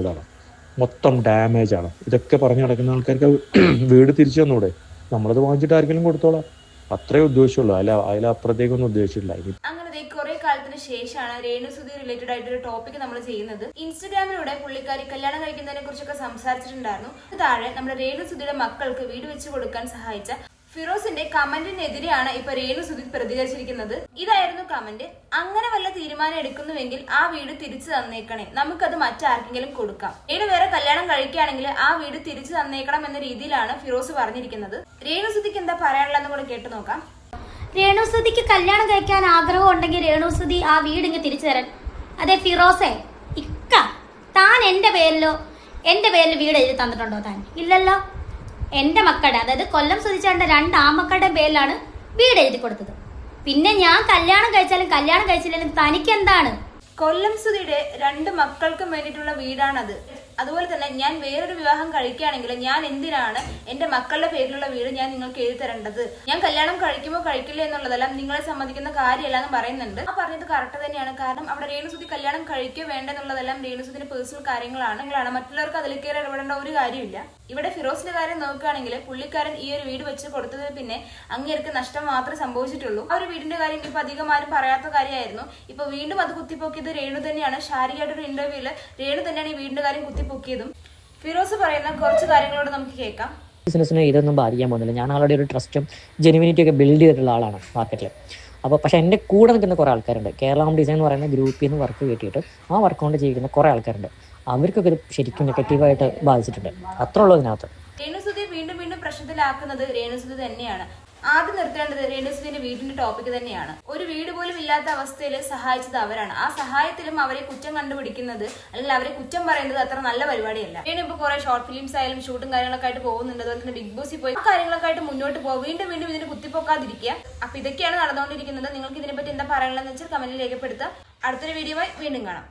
വീടാണ് മൊത്തം ഡാമേജ് ആണ്. ഇതൊക്കെ പറഞ്ഞു നടക്കുന്ന ആൾക്കാർക്ക് വീട് തിരിച്ചു തന്നൂടെ? നമ്മളത് വാങ്ങിച്ചിട്ട് ആർക്കെങ്കിലും കൊടുത്തോളാം. അത്രേ ഉദ്ദേശമുള്ളൂ അതിൽ അതിലപ്പുറത്തേക്കൊന്നും ഉദ്ദേശിച്ചില്ല ഇനി അങ്ങനെ കുറെ കാലത്തിന് ശേഷമാണ് രേണുസുതി റിലേറ്റഡ് ആയിട്ട് ഒരു ടോപ്പിക് നമ്മൾ ചെയ്യുന്നത്. ഇൻസ്റ്റഗ്രാമിലൂടെ പുള്ളിക്കാരി കല്യാണം കഴിക്കുന്നതിനെ കുറിച്ചൊക്കെ സംസാരിച്ചിട്ടുണ്ടായിരുന്നു താഴെ നമ്മുടെ രേണുസുതിയുടെ മക്കൾക്ക് വീട് വെച്ച് കൊടുക്കാൻ സഹായിച്ച ഫിറോസിന്റെ കമന്റിനെതിരെയാണ് ഇപ്പൊ രേണു സുധിത് പ്രതികരിച്ചിരിക്കുന്നത്. ഇതായിരുന്നു കമന്റ്. അങ്ങനെ വല്ല തീരുമാനം എടുക്കുന്നുവെങ്കിൽ ആ വീട് തിരിച്ചു തന്നേക്കണേ. നമുക്കത് മറ്റാർക്കെങ്കിലും കൊടുക്കാം. രേണു വേറെ കല്യാണം കഴിക്കുകയാണെങ്കിൽ ആ വീട് തിരിച്ചു തന്നേക്കണം എന്ന രീതിയിലാണ് ഫിറോസ് പറഞ്ഞിരിക്കുന്നത്. രേണു സുധിക്ക് എന്താ പറയാനുള്ളതെന്ന് കൂടെ കേട്ടു നോക്കാം. രേണു സുധിക്ക് കല്യാണം കഴിക്കാൻ ആഗ്രഹം ഉണ്ടെങ്കിൽ രേണു സുധി ആ വീട് ഇങ്ങ് തിരിച്ചു തരാൻ. അതെ ഫിറോസെ ഇക്ക താൻ എന്റെ പേരിലോ എന്റെ പേരിൽ വീട് എഴുതി തന്നിട്ടുണ്ടോ താൻ? ഇല്ലല്ലോ. എന്റെ മക്കളുടെ അതായത് കൊല്ലം സുധിച്ചാണ്ട രണ്ട് ആമക്കളുടെ പേരിലാണ് വീട് എഴുതി കൊടുത്തത്. പിന്നെ ഞാൻ കല്യാണം കഴിച്ചാലും കല്യാണം കഴിച്ചില്ലെങ്കിലും തനിക്ക് എന്താണ് കൊല്ലം സുധിയുടെ രണ്ട് മക്കൾക്കും വേണ്ടിയിട്ടുള്ള വീടാണത്. അതുപോലെ തന്നെ ഞാൻ വേറൊരു വിവാഹം കഴിക്കുകയാണെങ്കിൽ ഞാൻ എന്തിനാണ് എന്റെ മക്കളുടെ പേരിലുള്ള വീട് ഞാൻ നിങ്ങൾക്ക് എഴുതി തരേണ്ടത്? ഞാൻ കല്യാണം കഴിക്കുമോ കഴിക്കില്ല എന്നുള്ളതെല്ലാം നിങ്ങളെ സംബന്ധിക്കുന്ന കാര്യമല്ല എന്ന് പറയുന്നുണ്ട്. ആ പറഞ്ഞത് കറക്റ്റ് തന്നെയാണ്. കാരണം അവിടെ രേണുസുതി കല്യാണം കഴിക്കുക വേണ്ട എന്നുള്ളതെല്ലാം രേണുസുതിന്റെ പേഴ്സണൽ കാര്യങ്ങളാണ് മറ്റുള്ളവർക്ക് അതിൽ കയറി ഇടപെടേണ്ട ഒരു കാര്യമില്ല. ഇവിടെ ഫിറോസിന്റെ കാര്യം നോക്കുകയാണെങ്കിൽ പുള്ളിക്കാരൻ ഈ ഒരു വീട് വെച്ച് കൊടുത്തത് പിന്നെ അങ്ങേർക്ക് നഷ്ടം മാത്രമേ സംഭവിച്ചിട്ടുള്ളൂ. ആ ഒരു വീടിന്റെ കാര്യം ഇപ്പൊ അധികം ആരും പറയാത്ത കാര്യമായിരുന്നു. ഇപ്പൊ വീണ്ടും അത് കുത്തിപ്പോക്കിയത് രേണു തന്നെയാണ്. ശാരികയായിട്ടൊരു ഇന്റർവ്യൂൽ രേണു തന്നെയാണ് ഈ വീടിന്റെ കാര്യം കുത്തിപ്പൊക്കിയതും ഫിറോസ് പറയുന്ന കുറച്ച് കാര്യങ്ങളോട് നമുക്ക് കേൾക്കാം. ബിസിനസ്സിനെ ഇതൊന്നും ബാധിക്കാൻ പോകുന്നില്ല. ഞാൻ ആളുടെ ഒരു ട്രസ്റ്റും ജെനുവിനിറ്റി ഒക്കെ ബിൽഡ് ചെയ്തിട്ടുള്ള ആളാണ് മാർക്കറ്റിൽ അപ്പോൾ പക്ഷേ എന്റെ കൂടെ നിൽക്കുന്ന കുറേ ആൾക്കാരുണ്ട്. കേരളം ഡിസൈൻ എന്ന് പറയുന്ന ഗ്രൂപ്പിൽ നിന്ന് വർക്ക് കിട്ടിയിട്ട് ആ വർക്ക് കൊണ്ട് ജീവിക്കുന്ന കുറേ ആൾക്കാരുണ്ട്. അവർക്കൊക്കെ ഇത് ശരിക്കും നെഗറ്റീവായിട്ട് ബാധിച്ചിട്ടുണ്ട്. അത്ര ഉള്ളൂ ഇതിനകത്ത്. രേണുസുതി വീണ്ടും വീണ്ടും പ്രശ്നത്തിലാക്കുന്നത് രേണുസുതി തന്നെയാണ്. ആദ്യം നിർത്തേണ്ടത് രേണുസുതിന്റെ വീടിന്റെ ടോപ്പിക് തന്നെയാണ്. ഒരു വീട് പോലും ഇല്ലാത്ത അവസ്ഥയിൽ സഹായിച്ചത് അവരാണ്. ആ സഹായത്തിലും അവരെ കുറ്റം കണ്ടുപിടിക്കുന്നത് അല്ലെങ്കിൽ അവരെ കുറ്റം പറയുന്നത് അത്ര നല്ല പരിപാടിയല്ല. രേണു ഇപ്പൊ കുറെ ഷോർട്ട് ഫിലിംസ് ആയാലും ഷൂട്ടും കാര്യങ്ങളൊക്കെ ആയിട്ട് പോകുന്നുണ്ട്. അതുപോലെ തന്നെ ബിഗ് ബോസിൽ പോയി കാര്യങ്ങളൊക്കെ ആയിട്ട് മുന്നോട്ട് പോകും വീണ്ടും വീണ്ടും ഇതിന് കുത്തിപ്പോക്കാതിരിക്കുക. അപ്പൊ ഇതൊക്കെയാണ് നടന്നുകൊണ്ടിരിക്കുന്നത്. നിങ്ങൾക്ക് ഇതിനെപ്പറ്റി എന്താ പറയാനുള്ളതെന്ന് വെച്ചാൽ കമന്റിൽ രേഖപ്പെടുത്തുക. അടുത്തൊരു വീഡിയോ വീണ്ടും കാണാം.